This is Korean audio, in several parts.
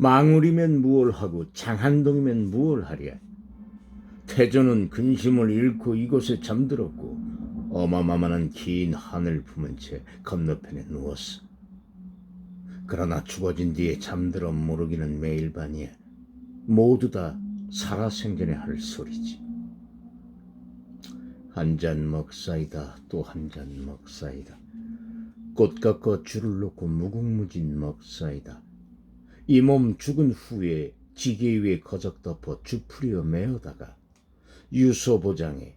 망울이면 무얼 하고 장한동이면 무얼 하랴. 태조는 근심을 잃고 이곳에 잠들었고 어마마만한 긴 하늘 품은 채 건너편에 누웠어. 그러나 죽어진 뒤에 잠들어 모르기는 매일 밤이야. 모두 다 살아생전에 할 소리지. 한 잔 먹사이다 또 한 잔 먹사이다. 꽃 깎아 줄을 놓고 무궁무진 먹사이다. 이 몸 죽은 후에 지게 위에 거적 덮어 주풀이어 메어다가 유소보장에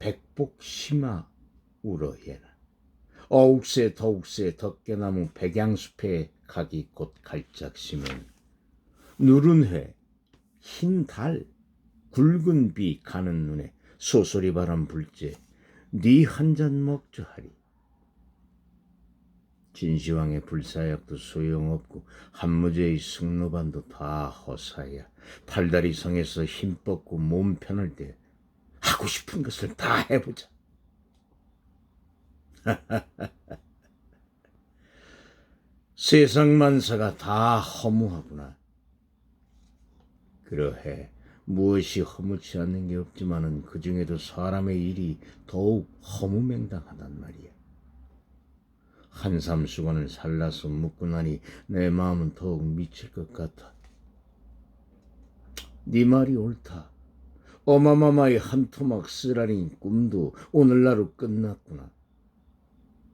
백복 심화 울어예나 어욱새 더욱새 덕계나무 백양숲에 각이 곧 갈짝시면 누른 해, 흰 달, 굵은 비 가는 눈에 소소리 바람 불제 네 한 잔 먹자 하리 진시황의 불사약도 소용없고 한무제의 승로반도 다 허사야 팔다리 성에서 힘 뻗고 몸 편할 때 하고 싶은 것을 다 해보자 세상 만사가 다 허무하구나 그러해 무엇이 허무치 않는 게 없지만은 그 중에도 사람의 일이 더욱 허무맹당하단 말이야. 한삼 수건을 살라서 묻고 나니 내 마음은 더욱 미칠 것 같아. 네 말이 옳다. 어마마마의 한 토막 쓰라린 꿈도 오늘날로 끝났구나.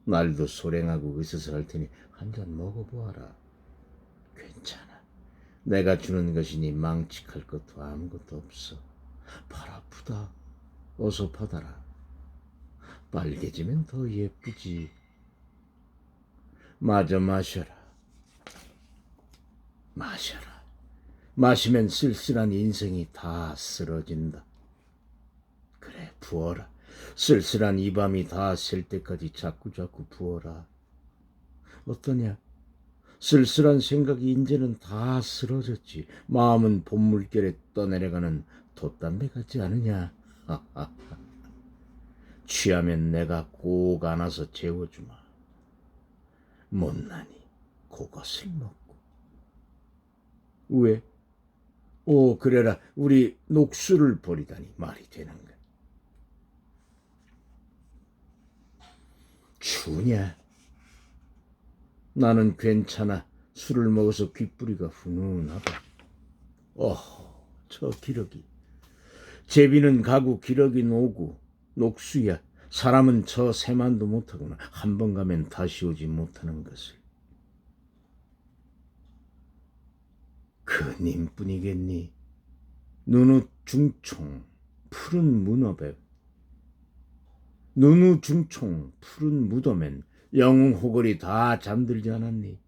날도 소랭하고 으스스할 테니 한 잔 먹어보아라. 괜찮아. 내가 주는 것이니 망측할 것도 아무것도 없어. 팔 아프다. 어서 받아라. 빨개지면 더 예쁘지. 마저 마셔라. 마셔라. 마시면 쓸쓸한 인생이 다 쓰러진다. 그래, 부어라. 쓸쓸한 이 밤이 다 셀 때까지 자꾸자꾸 부어라. 어떠냐? 쓸쓸한 생각이 이제는 다 쓰러졌지. 마음은 봄물결에 떠내려가는 돛담배 같지 않으냐? 취하면 내가 꼭 안아서 재워주마. 못나니 그것을 먹고. 왜? 오 그래라 우리 녹수를 버리다니 말이 되는가? 추냐? 나는 괜찮아. 술을 먹어서 귓부리가 훈훈하다. 어허, 저 기러기. 제비는 가고 기러기 노고 녹수야. 사람은 저 새만도 못하구나. 한 번 가면 다시 오지 못하는 것을. 그 님뿐이겠니? 눈우 중총 푸른 문어배 눈우 중총 푸른 무덤엔 영웅 호걸이 다 잠들지 않았니?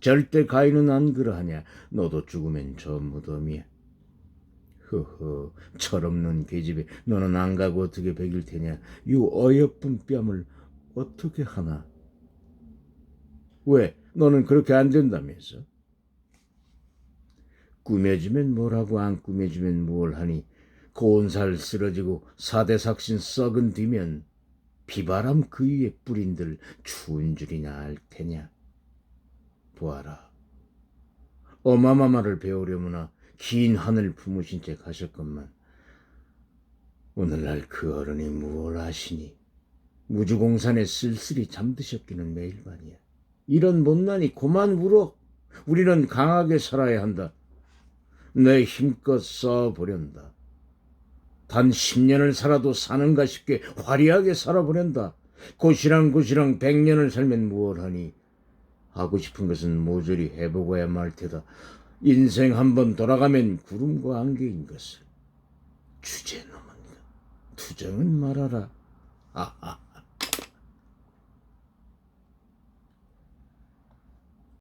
절대 가인은 안 그러하냐? 너도 죽으면 저 무덤이야. 허허, 철없는 계집에 너는 안 가고 어떻게 베길 테냐? 이 어여쁜 뺨을 어떻게 하나? 왜? 너는 그렇게 안 된다면서? 꾸며주면 뭘하고 안 꾸며주면 뭘 하니? 고운 살 쓰러지고 사대삭신 썩은 뒤면 비바람 그 위에 뿌린들 추운 줄이나 알 테냐? 보아라. 어마마마를 배우려무나 긴 하늘 품으신 채 가셨건만 오늘날 그 어른이 무얼 하시니 무주공산에 쓸쓸히 잠드셨기는 매일 밤이야. 이런 못난이 고만 울어. 우리는 강하게 살아야 한다. 내 힘껏 써보련다. 단 10년을 살아도 사는가 싶게 화려하게 살아보낸다. 고시랑 고시랑 100년을 살면 무얼하니 하고 싶은 것은 모조리 해보고야 말 테다. 인생 한번 돌아가면 구름과 안개인 것을. 주제넘은 것. 투정은 말하라. 아아.